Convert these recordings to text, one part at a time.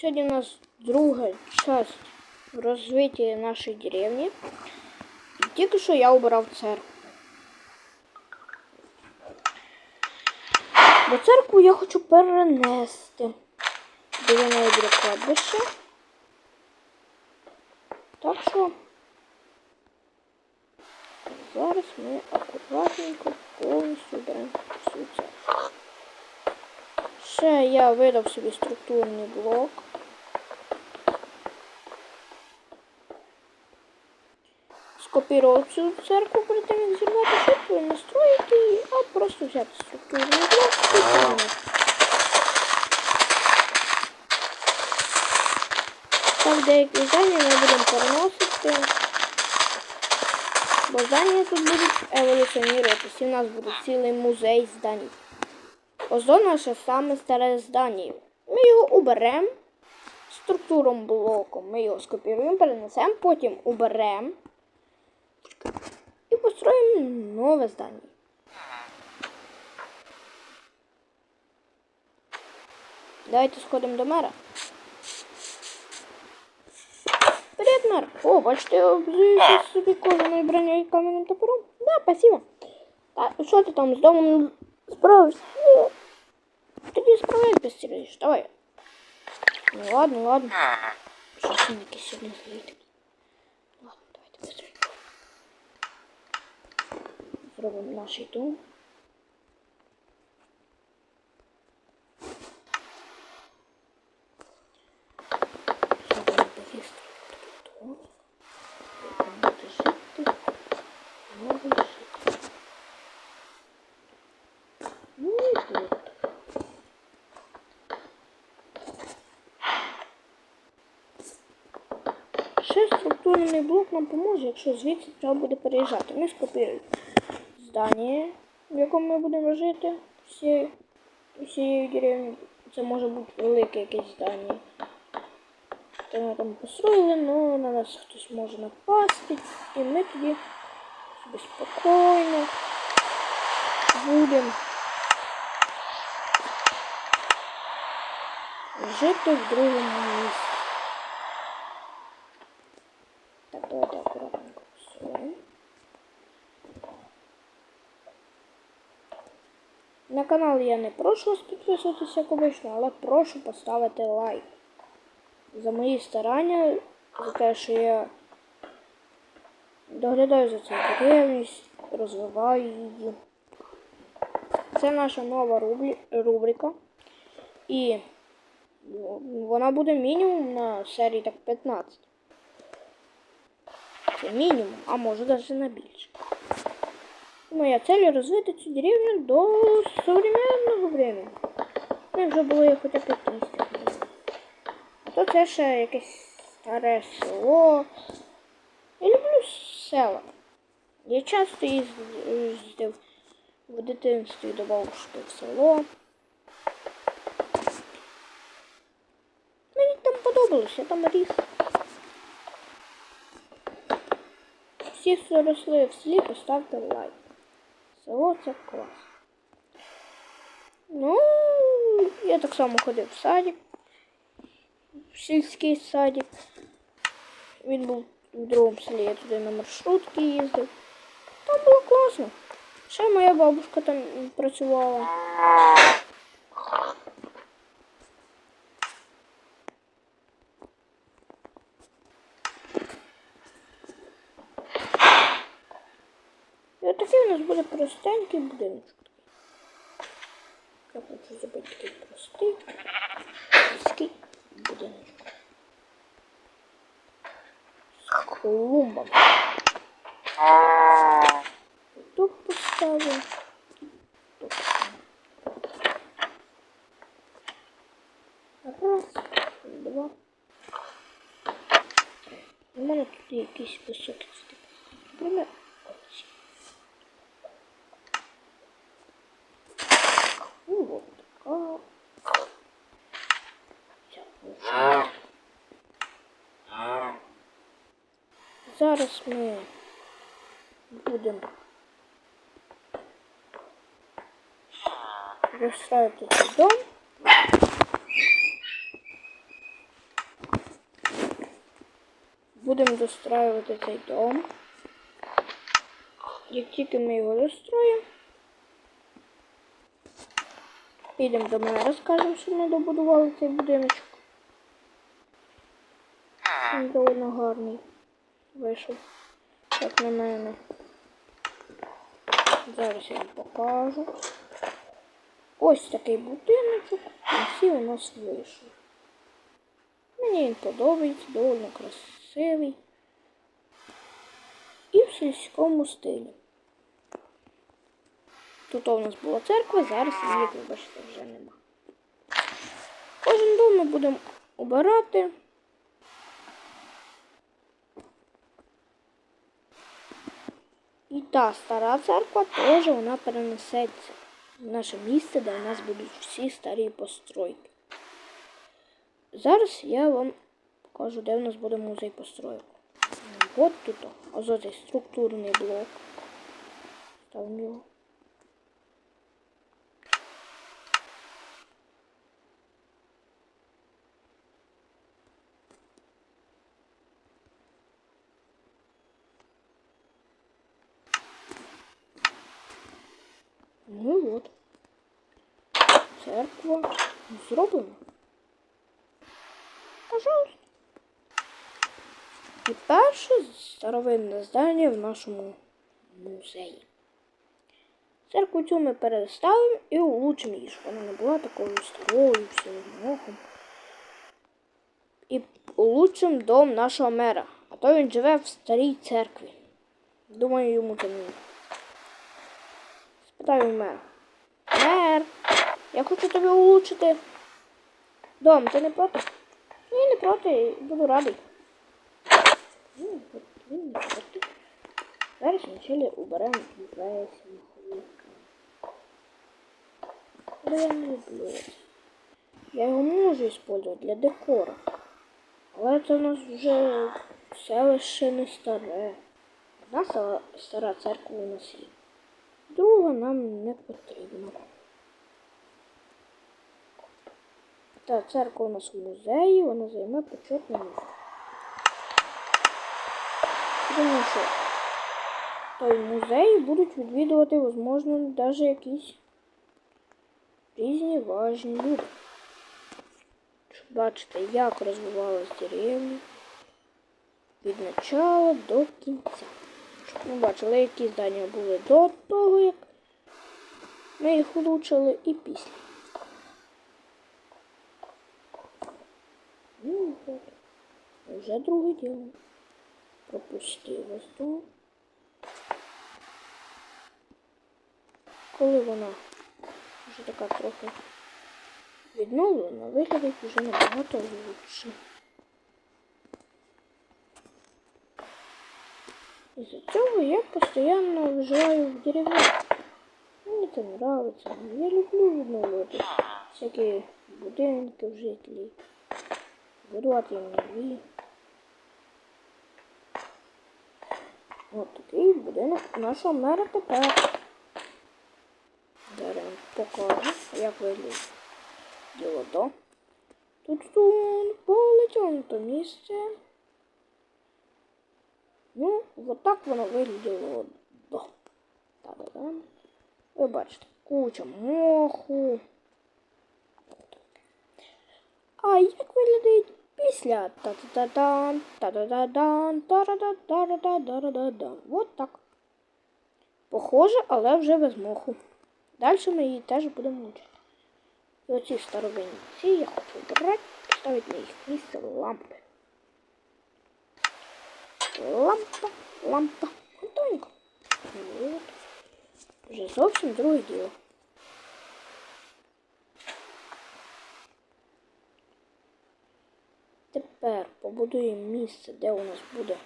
Сьогодні у нас друга часть розвиття нашої деревні. І тільки що я обирав церкву. Бо церкву я хочу перенести. Біля неї буде кладбище. Так що зараз ми акуратненько повністю беремо всю церкву. Ще я видав собі структурний блок. Скопірував цю церкву перед тим, як зірвати, щоб не строїти її, а просто взяти структурний блок і поміняти. Так, деякі здання ми будемо переносити. Бо здання тут будуть еволюціонуватися. У нас буде цілий музей здань. Ось до наше саме старе здання. Ми його уберемо структуром блоком. Ми його скопіруємо, перенесемо, потім уберемо і построїмо нове здання. Давайте сходимо до мера. Привет, мэр. О, бачите, обзуєте собі кожаною бронею і кам'яним топором? Да, спасибо. Так, що ти там з домом справився? Ну, тоді справляй постережеш, давай. Ну ладно, ладно. Щось він якийсь сьогодні злий такий. Зробимо наш дом. Ще структурний блок нам поможе, якщо звідси треба буде переїжджати. Ми скопіруємо здання, в якому ми будемо жити всі, всією деревнею. Це може бути велике якесь здання. Це ми там построїли, але на нас хтось може напасти. І ми тоді собі спокійно будемо жити в другому місці. Так, давайте акуратненько посуємо. На канал я не прошу вас підписуватися, як обично, але прошу поставити лайк. За мої старання, за те, що я доглядаю за цією деревністю, розвиваю її. Це наша нова рублі- рубрика. І вона буде мінімум на серії так 15. Це мінімум, а може навіть на більше. Моя цель розвити цю деревню до современного времени. Ну, якщо було я хоча б 50 років. А то це ще якесь старе село. Я люблю села. Я часто їздив в дитинстві до бабушки в село. Мені там подобалось, я там ріс. Всі, хто росли в селі, поставте лайк. Село це клас. Ну, я так само ходив в садик. В сільський садик. Він був в другому селі, я туди на маршрутки їздив. Там було класно. Ще моя бабушка там працювала. у нас буде простенький будиночок. Я хочу зробити такий простий сільський будиночок. З клумбами. Тут поставимо. Тут поставимо. Раз, два. У мене тут є якісь високі Зараз ми будемо розставити цей дом. будемо достроювати цей дом. Як тільки ми його достроїмо, підемо до мене, розкажемо, що ми добудували цей будиночок. Він доволі гарний вийшов, як на мене. Зараз я вам покажу. Ось такий будиночок. І всі у нас вийшов. Мені він подобається, доволі красивий. І в сільському стилі. Тут у нас була церква, зараз її, як ви бачите, вже нема. Кожен дом ми будемо обирати. І та стара церква теж вона перенесеться в наше місце, де у нас будуть всі старі постройки. Зараз я вам покажу, де в нас буде музей постройок. От тут ось цей структурний блок. Ставимо його. Ну і от. Церква зроблена. Пожалуйста. І перше старовинне здання в нашому музеї. Церкву цю ми переставимо і улучшимо її, щоб вона не була такою старою, всім мохом. І улучшимо дом нашого мера. А то він живе в старій церкві. Думаю, йому це не. В мера. Мер, я хочу тобі улучшити. Дом, ти не проти? Ні, не проти, буду радий. Він не проти. Зараз вначале уберемо весь маховик. Я не люблю. Я його можу использовать для декора. Але це в нас вже селище не старе. Одна села- стара церква у нас є. Друга нам не потрібна. Та церква у нас в музеї, вона займе почетне місце. Думаю, що той музей будуть відвідувати, можливо, навіть якісь різні важні люди. Щоб бачити, як розвивалась деревня від начала до кінця. Щоб ми бачили, які здання були до того, як ми їх улучшили, і після. Ну. Вже друге діло. Пропустив тут. Коли вона вже така трохи відновлена, виглядить вже набагато лучше. Із-за цього я постійно вживаю в дерев'я. Мені це подобається. Я люблю відновлювати всякі будинки. Будувати їм нові. От такий будинок нашого мера тепер. Зараз покажу, як виглядає діло. Тут тут полетіло на то місце. Ну, от так воно виглядало. Та-да-да. Ви бачите, куча моху. А як виглядає після та-та-та-дан, та-да-да-дан, та-да-да-да-да-да-да-да. Вот так. Похоже, але вже без моху. Далі ми її теж будемо мучити. І оці старовинні ці я хочу брати, ставити на їх місце лампи. Лампа, лампа. Готовенько. От. Вже зовсім друге діло. Тепер побудуємо місце, де у нас буде.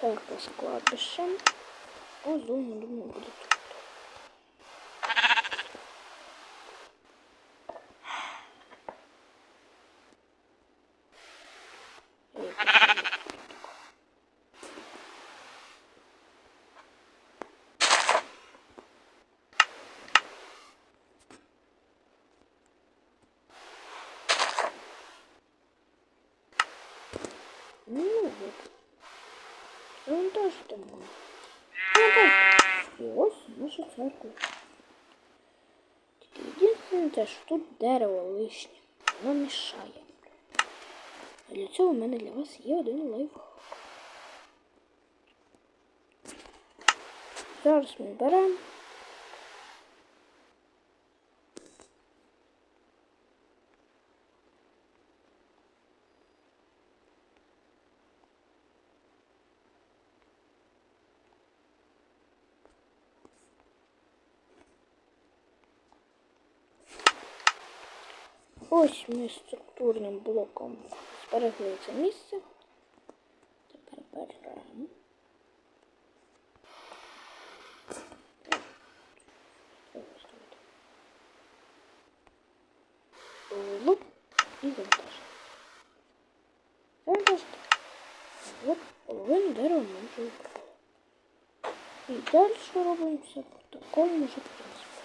Церква з кладбищем. Ось думаю, думаю, буде тут. Ну от. Завантажити можна. Завантажити. І ось наша. Тільки єдине те, тут дерево лишнє. Воно мішає. А для цього в мене для вас є один лайфхак. Зараз ми беремо. Ось ми структурним блоком зберегли це місце. Тепер беремо. Лук і завантажити. Завантажити. От половину дерева ми вже убрали. І далі робимо все по такому же принципу.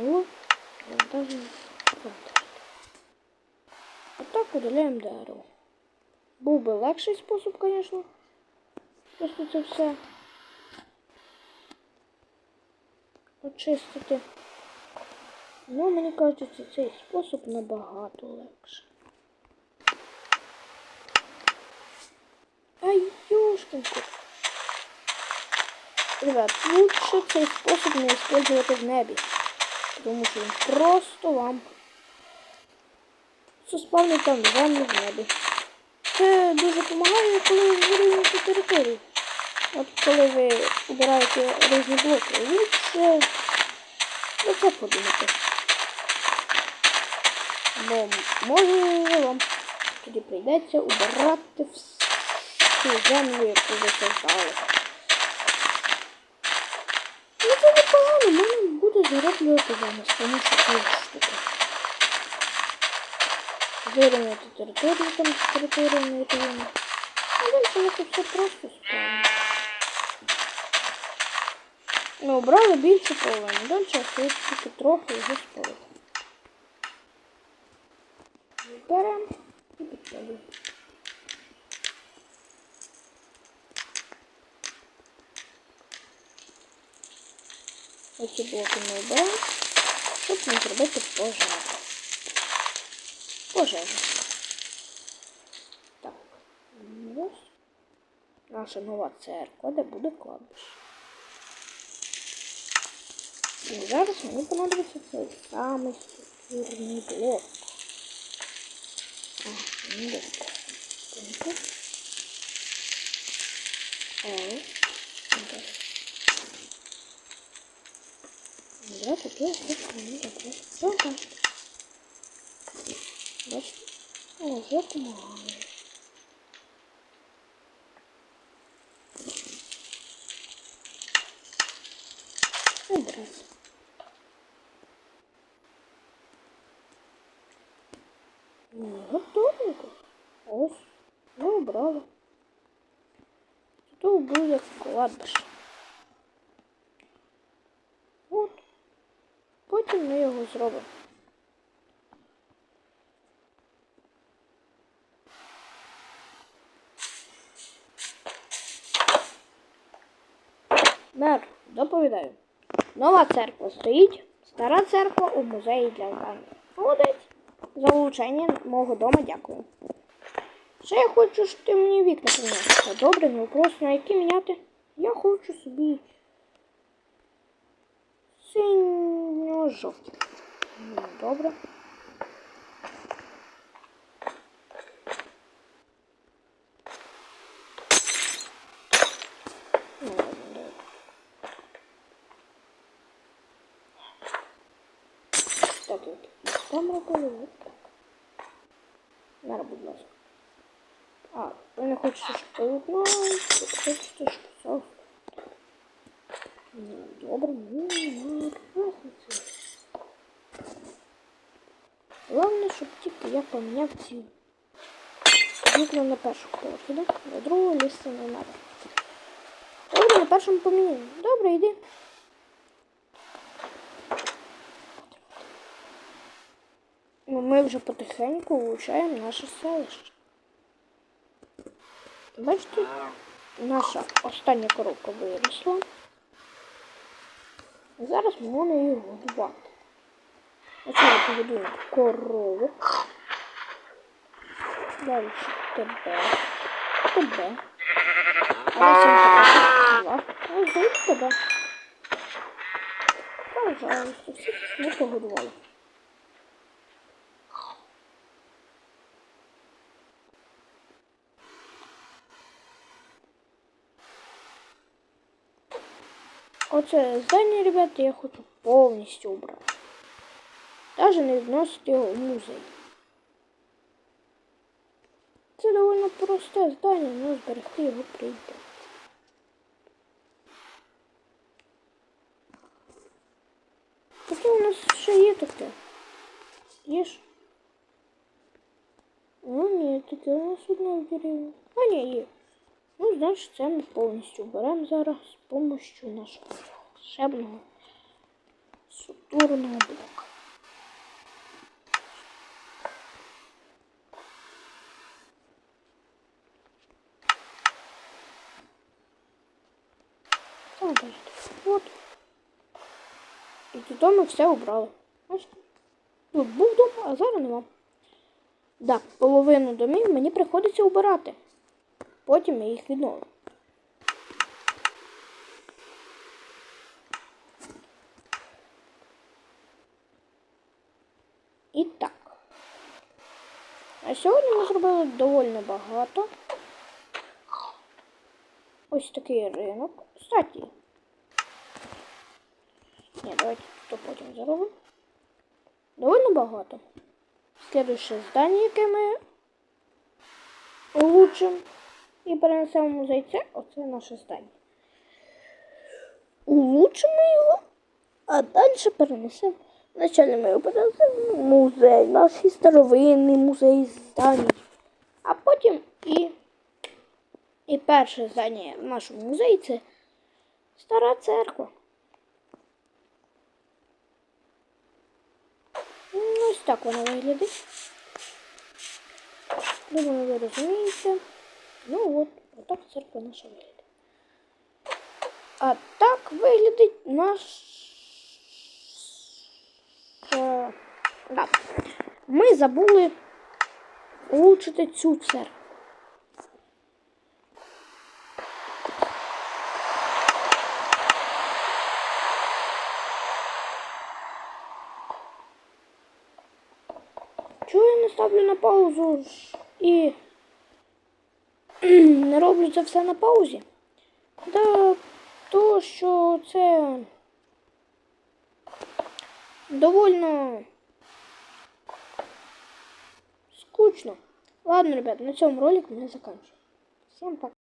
Лук, завантажуємо, завантажити. Отак удаляємо дерево. Був би легший спосіб, звісно. Просто це все очистити. Ну, мені кажеться, цей спосіб набагато легше. Ай, ёшкин кот. Ребят, лучше цей спосіб не использовать в небі. Тому що він просто вам суспавнить там землю в небі. Це дуже допомагає, коли ви вирівнюєте територію. От коли ви обираєте різні блоки, лучше про це подумати. Бо може вам тоді прийдеться убирати всю землю, яку ви создали. Ну це непогано, мене буде зароблювати замість, тому що це штука. Вирівняти територію там з територією рівно. А далі це все просто справно. Ми обрали більше половини. Далі остається тільки трохи його спалити. Беремо і підпалюємо. Оці блоки ми обираємо, щоб не зробити пожежу. Пожежу. Так. Ось наша нова церква, де буде кладбище. І зараз мені понадобиться цей самий структурний блок. А, ну да. Тонко. Ось. Да. Да, тут є ось мені таке. Все, бачите. Бачите? О, вже допомагає. Одразу. Ну, готовенько. Ось. Ми обрали. Тут буде кладбище. От. Потім ми його зробимо. Мер, доповідаю. Нова церква стоїть, стара церква у музеї для Албанії. Молодець. За влучення мого дома дякую. Ще я хочу, щоб ти мені вікна. Та добре, не вопрос, на які міняти. Я хочу собі синьо-жовті. Ну, Добре. От. Там так. Зараз, будь ласка. А, ви не хочете, щоб полотно, щоб все. Ну, добре, ну, ну, разниці. Головне, щоб тільки я поміняв ці вікна на першу поверху, да? На другу лізти не треба. Добре, на першому поміняю. Добре, йди. Ми вже потихеньку влучаємо наше селище. Бачите, наша остання коробка виросла. Зараз можна її годувати. Спочатку побудуємо корову. Далі тебе. Тебе. А потім Ось тебе. Пожалуйста, всіх ми погодували. Оце здання, ребята, я хочу повністю убрати. Даже не відносити його в музей. Це довольно просте здання, але зберегти його прийдеться. Таке у нас ще є таке. Є ж? Ну ні, таке у нас одне в деревні. А ні, є. Ну, значить, це ми повністю беремо зараз з допомогою нашого волшебного сутурного блока. От. І тут ми все обрали. Тут був дом, а зараз нема. Да, половину домів мені приходиться обирати. Потім я їх відновлю. І так. А сьогодні ми зробили доволі багато. Ось такий ринок. Кстати. Ні, давайте то потім зробимо. Довольно багато. Слідуюче здання, яке ми улучшимо і перенесемо музей, оце наше здання. Улучшимо його, а далі перенесемо. Вначалі ми його перенесемо в музей, наш старовинний музей здань. А потім і, і перше здання в нашому музеї це стара церква. Ну, ось так вона виглядить. Думаю, ви розумієте. Ну от, отак церква наша виглядає. А так виглядить наш. Е, Да. Ми забули улучшити цю церкву. Чого я не ставлю на паузу і не роблю це все на паузі? Да, то, що це довольно скучно. Ладно, ребят, на цьому ролик ми заканчиваем. Всем пока.